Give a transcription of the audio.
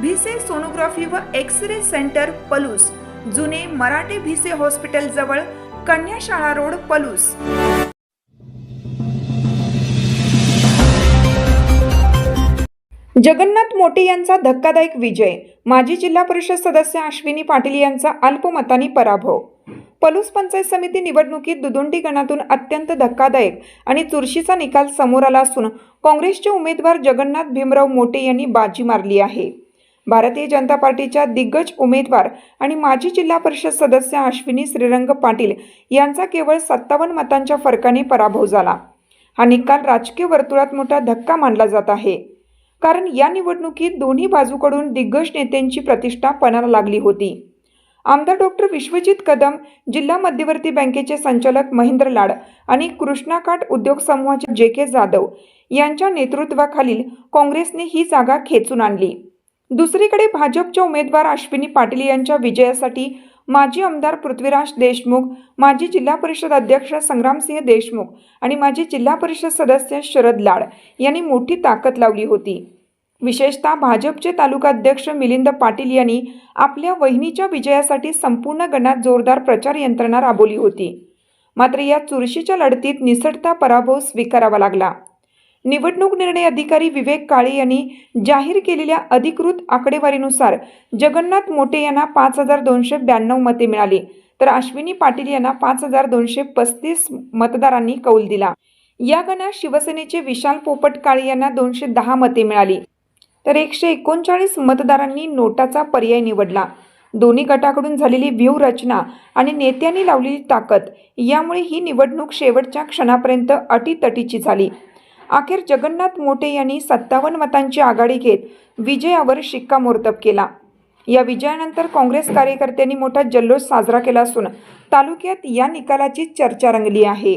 Bhise sonography व X ray centre Palus. जुने Marathe Bhise hospital जवळ कन्याशाळा रोड पलूस. जगन्नाथ मोटे यांचा धक्कादायक विजय. माजी जिल्हा परिषद सदस्य अश्विनी पाटील यांचा अल्पमताने पराभव. पलूस पंचायत समिती निवडणुकीत दुदुंडी गणातून अत्यंत धक्कादायक आणि चुरशीचा निकाल समोर आला असून काँग्रेसचे उमेदवार जगन्नाथ भीमराव मोटे यांनी बाजी मारली आहे. भारतीय जनता पार्टीच्या दिग्गज उमेदवार आणि माजी जिल्हा परिषद सदस्य अश्विनी श्रीरंग पाटील यांचा केवळ सत्तावन्न मतांच्या फरकाने पराभव झाला. हा निकाल राजकीय वर्तुळात मोठा धक्का मानला जात आहे. कारण या निवडणुकीत दोन्ही बाजूकडून दिग्गज नेत्यांची प्रतिष्ठा पणाला लागली होती. आमदार डॉक्टर विश्वजित कदम जिल्हा मध्यवर्ती बँकेचे संचालक महेंद्र लाड आणि कृष्णाकाठ उद्योग समूहाचे जे के जाधव यांच्या नेतृत्वाखालील काँग्रेसने ही जागा खेचून आणली. दुसरीकडे भाजपच्या उमेदवार अश्विनी पाटील यांच्या विजयासाठी माजी आमदार पृथ्वीराज देशमुख माजी जिल्हा परिषद अध्यक्ष संग्रामसिंह देशमुख आणि माजी जिल्हा परिषद सदस्य शरद लाड यांनी मोठी ताकद लावली होती. विशेषतः भाजपचे तालुका अध्यक्ष मिलिंद पाटील यांनी आपल्या वहिनीच्या विजयासाठी संपूर्ण गणात जोरदार प्रचार यंत्रणा राबवली होती. मात्र या चुरशीच्या लढतीत निसटता पराभव स्वीकारावा लागला. निवडणूक निर्णय अधिकारी विवेक काळे यांनी जाहीर केलेल्या अधिकृत आकडेवारीनुसार जगन्नाथ मोटे यांना पाच हजार दोनशे ब्याण्णव मते मिळाली तर अश्विनी पाटील यांना पाच हजार दोनशे पस्तीस मतदारांनी कौल दिला. या गणात शिवसेनेचे विशाल पोपट काळे यांना दोनशे दहा मते मिळाली तर एकशे एकोणचाळीस मतदारांनी नोटाचा पर्याय निवडला. दोन्ही गटाकडून झालेली व्यूहरचना आणि नेत्यांनी लावलेली ताकद यामुळे ही निवडणूक शेवटच्या क्षणापर्यंत अटीतटीची झाली. अखेर जगन्नाथ मोटे यांनी सत्तावन्न मतांची आघाडी घेत विजयावर शिक्कामोर्तब केला. या विजयानंतर काँग्रेस कार्यकर्त्यांनी मोठा जल्लोष साजरा केला असून तालुक्यात या निकालाची चर्चा रंगली आहे.